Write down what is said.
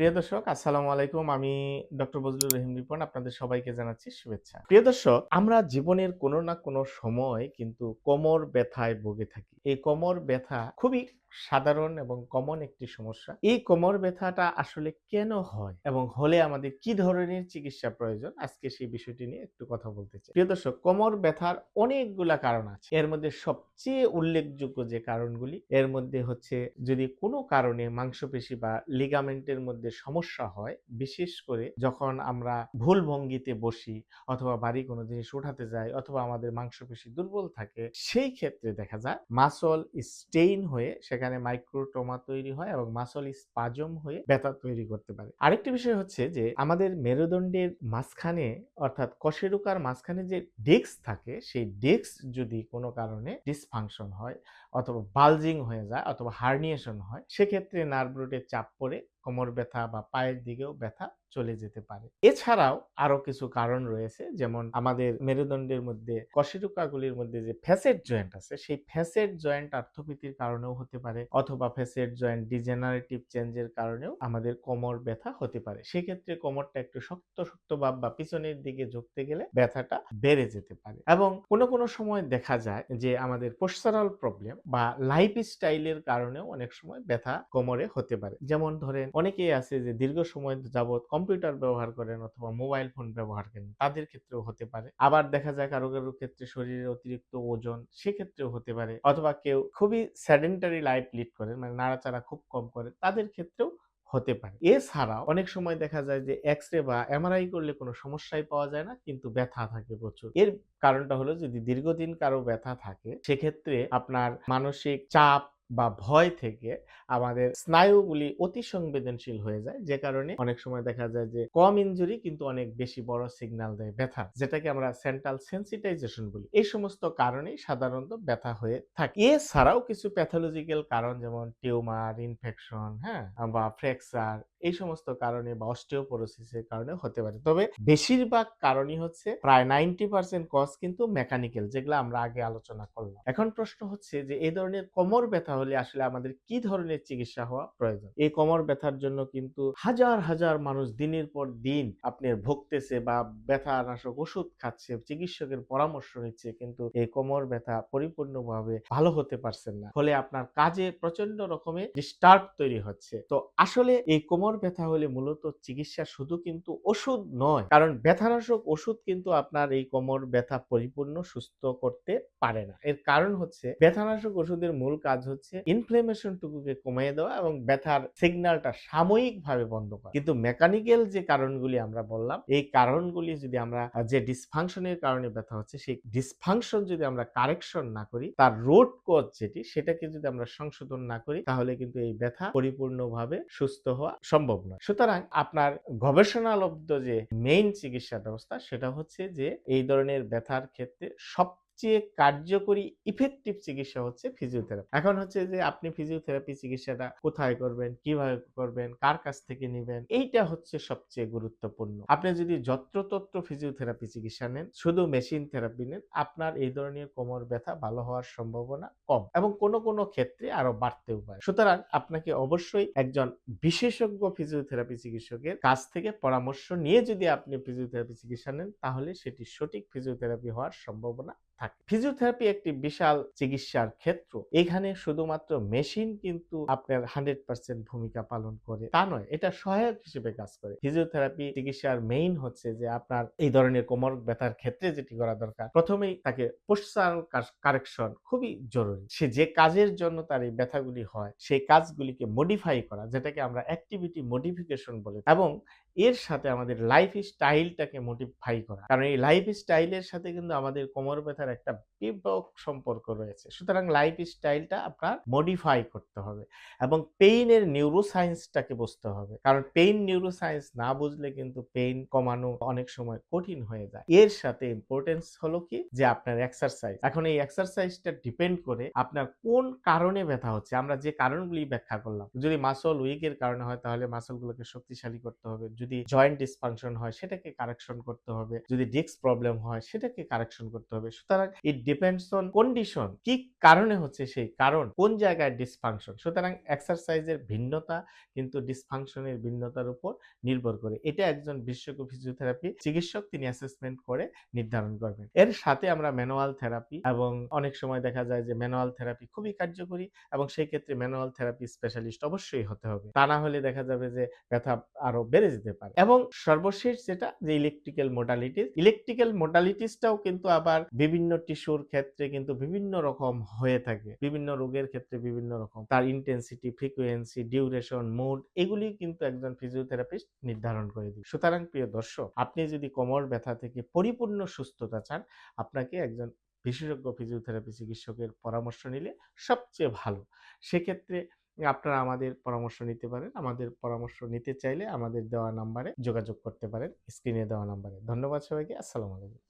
প্রিয় দর্শক, আসসালামু আলাইকুম। আমি ডক্টর বজলুর রহিম রিপন, আপনাদের সবাইকে জানাচ্ছি শুভেচ্ছা। প্রিয় দর্শক, আমরা জীবনের কোনো না কোনো সময় কিন্তু কোমর ব্যথায় ভুগে থাকি। এই কোমর ব্যথা খুবই সাধারণ এবং কমন একটি সমস্যা। এই কোমর ব্যথাটা আসলে কেন হয় এবং হলে আমাদের কি ধরনের চিকিৎসা প্রয়োজন? আজকে সেই বিষয়টি নিয়ে একটু কথা বলতে চাই। প্রিয় দর্শক, কোমর ব্যথার অনেকগুলা কারণ আছে। এর মধ্যে সবচেয়ে উল্লেখযোগ্য যে কারণগুলি, এর মধ্যে হচ্ছে যদি কোনো কারণে মাংসপেশি বা লিগামেন্টের মধ্যে সমস্যা হয়, বিশেষ করে যখন আমরা ভুল ভঙ্গিতে বসি অথবা বাড়ি কোনো জিনিস উঠাতে যাই অথবা আমাদের মাংসপেশি দুর্বল থাকে, সেই ক্ষেত্রে দেখা যায় মাসল স্টেইন হয়ে সেখানে মাইক্রোটোমা তৈরি হয় এবং মাসল স্পাজম হয়ে ব্যথা তৈরি করতে পারে। আরেকটি বিষয় হচ্ছে যে, আমাদের মেরুদণ্ডের মাঝখানে অর্থাৎ কশেরুকার মাঝখানে যে ডেস্ক থাকে, সেই ডেস্ক যদি কোনো কারণে ডিসফাংশন হয় অথবা বালজিং হয়ে যায় অথবা হার্নিয়েশন হয়, সেক্ষেত্রে নার্ভ রুটে চাপ পড়ে কোমর ব্যথা বা পায়ের দিকেও ব্যথা চলে যেতে পারে। এছাড়াও আরও কিছু কারণ রয়েছে, যেমন আমাদের মেরুদণ্ডের মধ্যে কশেরুকাগুলির মধ্যে যে ফ্যাসেট জয়েন্ট আছে, সেই ফ্যাসেট জয়েন্ট আর্থোপ্যাথির কারণেও হতে পারে, অথবা ফ্যাসেট জয়েন্ট ডিজেনারেটিভ চেঞ্জের কারণেও আমাদের কোমর ব্যথা হতে পারে। সেক্ষেত্রে কোমরটা একটু শক্ত শক্ত ভাব বা পিছনের দিকে ঝুঁকতে গেলে ব্যথাটা বেড়ে যেতে পারে। এবং কোনো কোনো সময় দেখা যায় যে আমাদের পোস্টারাল প্রবলেম বা লাইফ স্টাইলের কারণেও অনেক সময় ব্যথা কোমরে হতে পারে। যেমন ধরেন অনেকেই আছে যে দীর্ঘ সময় যাবৎ কম্পিউটার ব্যবহার করেন অথবা মোবাইল ফোন ব্যবহার করেন, তাদের ক্ষেত্রেও হতে পারে। আবার দেখা যায় কারও কারও ক্ষেত্রে শরীরের অতিরিক্ত ওজন সেক্ষেত্রেও হতে পারে। অথবা কেউ খুবই স্যাডেন্টারি লাইফ লিড করেন মানে নাড়াচাড়া খুব কম করেন, তাদের ক্ষেত্রেও হতে পারে। এছাড়া অনেক সময় দেখা যায় যে এক্স রে বা এমআরআই করলে কোনো সমস্যাই পাওয়া যায় না, কিন্তু ব্যথা থাকে প্রচুর। এর কারণটা হলো যদি দীর্ঘদিন কারও ব্যথা থাকে, সেক্ষেত্রে আপনার মানসিক চাপ বা ভয় থেকে আমাদের স্নায়ুগুলি অতি সংবেদনশীল হয়ে যায়। যে কারণে অনেক সময় দেখা যায় যে কম ইনজুরি কিন্তু অনেক বেশি বড় সিগন্যাল দেয় ব্যথা, যেটাকে আমরা সেন্ট্রাল সেন্সিটাইজেশন বলি। এই সমস্ত কারণেই সাধারণত ব্যথা হয়ে থাকে। এছাড়াও কিছু প্যাথোলজিক্যাল কারণ যেমন টিউমার ইনফেকশন হ্যাঁ বা ফ্র্যাকচার এই সমস্ত কারণে বা অস্টিওপোরোসিসের কারণে হতে পারে। তবে বেশিরভাগ কারণই হচ্ছে প্রায় নাইনটি পার্সেন্ট কজ কিন্তু মেকানিক্যাল যেগুলো আমরা আগে আলোচনা করলাম। এখন প্রশ্ন হচ্ছে যে এই ধরনের কোমর ব্যথা হলে আসলে আমাদের কি ধরনের চিকিৎসা হওয়া প্রয়োজন? এই কোমর ব্যথার জন্য কিন্তু হাজার হাজার মানুষ দিনের পর দিন আপনার ভুগতেছে বা ব্যথা নাশক ওষুধ খাচ্ছে, চিকিৎসকের পরামর্শ নিচ্ছে, কিন্তু এই কোমর ব্যথা পরিপূর্ণভাবে ভালো হতে পারছেন না। ফলে আপনার কাজে প্রচণ্ড রকমের ডিস্টার্ব তৈরি হচ্ছে। তো আসলে এই কোমর ব্যথা হলে মূলত চিকিৎসা শুধু কিন্তু ওষুধ নয়, কারণ ব্যথানাশক ওষুধ কিন্তু আপনার এই কোমর ব্যথা পরিপূর্ণ সুস্থ করতে পারে না। এর কারণ হচ্ছে, ব্যথানাশক ওষুধের মূল কাজ হচ্ছে ইনফ্লেমেশন টুকুকে কমিয়ে দেওয়া এবং ব্যথার সিগন্যালটা সাময়িকভাবে বন্ধ করা। কিন্তু মেকানিক্যাল যে কারণগুলি আমরা বললাম, এই কারণগুলি যদি আমরা যে ডিসফাংশনের কারণে ব্যথা হচ্ছে, সেই ডিসফাংশন যদি আমরা কারেকশন না করি, তার রোড কজ যেটি, সেটাকে যদি আমরা সংশোধন না করি, তাহলে কিন্তু এই ব্যথা পরিপূর্ণভাবে সুস্থ হওয়া সম্ভব নয়। সুতরাং আপনার গবেষণালব্ধ যে মেইন চিকিৎসা ব্যবস্থা, সেটা হচ্ছে যে এই ধরনের ব্যথার ক্ষেত্রে সব সবচেয়ে কার্যকরী ইফেক্টিভ চিকিৎসা হচ্ছে ফিজিওথেরাপি এখন হচ্ছে যে আপনি ফিজিওথেরাপি চিকিৎসাটা কোথায় করবেন, কীভাবে করবেন, কার কাছ থেকে নেবেন, এইটা হচ্ছে সবচেয়ে গুরুত্বপূর্ণ। আপনি যদি যত্রতত্র ফিজিওথেরাপি চিকিৎসা নেন, শুধু মেশিন থেরাপি নেন, আপনার এই ধরনের কোমর ব্যথা ভালো হওয়ার সম্ভাবনা কম এবং কোনো কোনো ক্ষেত্রে আরও বাড়তেও পারে। সুতরাং আপনাকে অবশ্যই একজন বিশেষজ্ঞ ফিজিওথেরাপি চিকিৎসকের কাছ থেকে পরামর্শ নিয়ে যদি আপনি ফিজিওথেরাপি চিকিৎসা নেন, তাহলে সেটি সঠিক ফিজিওথেরাপি হওয়ার সম্ভাবনা থাকে। ফিজিওথেরাপি একটি বিশাল চিকিৎসার ক্ষেত্র। এখানে শুধুমাত্র মেশিন কিন্তু আপনার হান্ড্রেড পার্সেন্ট ভূমিকা পালন করে। তা নয়, এটা সহায়ক হিসেবে কাজ করে। ফিজিওথেরাপি চিকিৎসার মেইন হচ্ছে যে আপনার এই ধরনের কোমর ব্যথার ক্ষেত্রে যেটি করা দরকার, প্রথমেই তাকে পোস্টারাল কারেকশন খুবই জরুরি। সে যে কাজের জন্য তার এই ব্যথাগুলি হয়, সেই কাজগুলিকে মডিফাই করা, যেটাকে আমরা অ্যাক্টিভিটি মডিফিকেশন বলে এবং এর সাথে আমাদের লাইফ স্টাইলটাকে মডিফাই করা। কারণ এই লাইফ স্টাইলের সাথে কিন্তু আমাদের কোমর ব্যথার একটা বিপক সম্পর্ক রয়েছে। সুতরাং লাইফ স্টাইলটা আপনার মডিফাই করতে হবে এবং পেইনের নিউরোসায়েন্সটাকে বুঝতে হবে। কারণ পেইন নিউরোসায়েন্স না বুঝলে কিন্তু পেইন কমানো অনেক সময় কঠিন হয়ে যায়। এর সাথে ইম্পর্টেন্স হলো কি? যে আপনার এক্সারসাইজ এখন এই এক্সারসাইজটা ডিপেন্ড করে আপনার কোন কারণে ব্যথা হচ্ছে। আমরা যে কারণগুলি ব্যাখ্যা করলাম। যদি মাসল উইকের কারণে হয় তাহলে মাসলগুলোকে শক্তিশালী করতে হবে। যদি জয়েন্ট ডিসফাংশন হয় সেটাকে কারেকশন করতে হবে। যদি ডিস্ক প্রবলেম হয় সেটাকে কারেকশন করতে হবে। সুতরাং সুতরাং ইট ডিপেন্ডস অন কন্ডিশন কি কারণে হচ্ছে সেই কারণ, কোন জায়গায় ডিসফাংশন সুতরাং এক্সারসাইজের ভিন্নতা কিন্তু ডিসফাংশনের ভিন্নতার উপর নির্ভর করে। এটা একজন বিশেষজ্ঞ ফিজিওথেরাপি চিকিৎসক, তিনি অ্যাসেসমেন্ট করে নির্ধারণ করবেন। এর সাথে আমরা ম্যানুয়াল থেরাপি এবং অনেক সময় দেখা যায় যে ম্যানুয়াল থেরাপি খুবই কার্যকরী এবং সেই ক্ষেত্রে ম্যানুয়াল থেরাপি স্পেশালিস্ট অবশ্যই হতে হবে। তা না হলে দেখা যাবে যে ব্যথা আরও বেড়ে যেতে পারে। এবং সর্বশেষ যেটা যে ইলেকট্রিক্যাল মোডালিটিস ইলেকট্রিক্যাল মোডালিটিসটাও কিন্তু আবার বিভিন্ন টিস্যুর ক্ষেত্রে কিন্তু বিভিন্ন রকম হয়ে থাকে। বিভিন্ন রোগের ক্ষেত্রে বিভিন্ন রকম। তার ইন্টেন্সিটি ফ্রিকোয়েন্সি ডিউরেশন মোড এগুলি কিন্তু একজন ফিজিওথেরাপিস্ট নির্ধারণ করে দিবে। সুতরাং প্রিয় দর্শক, আপনি যদি কোমর ব্যথা থেকে পরিপূর্ণ সুস্থতা চান, আপনাকে একজন বিশেষজ্ঞ ফিজিওথেরাপি চিকিৎসকের পরামর্শ নিলে সবচেয়ে ভালো। সেক্ষেত্রে আপনারা আমাদের পরামর্শ নিতে পারেন। আমাদের পরামর্শ নিতে চাইলে আমাদের দেওয়া নাম্বারে যোগাযোগ করতে পারেন। স্ক্রিনে দেওয়া নাম্বারে। ধন্যবাদ সবাইকে। আসসালামু আলাইকুম।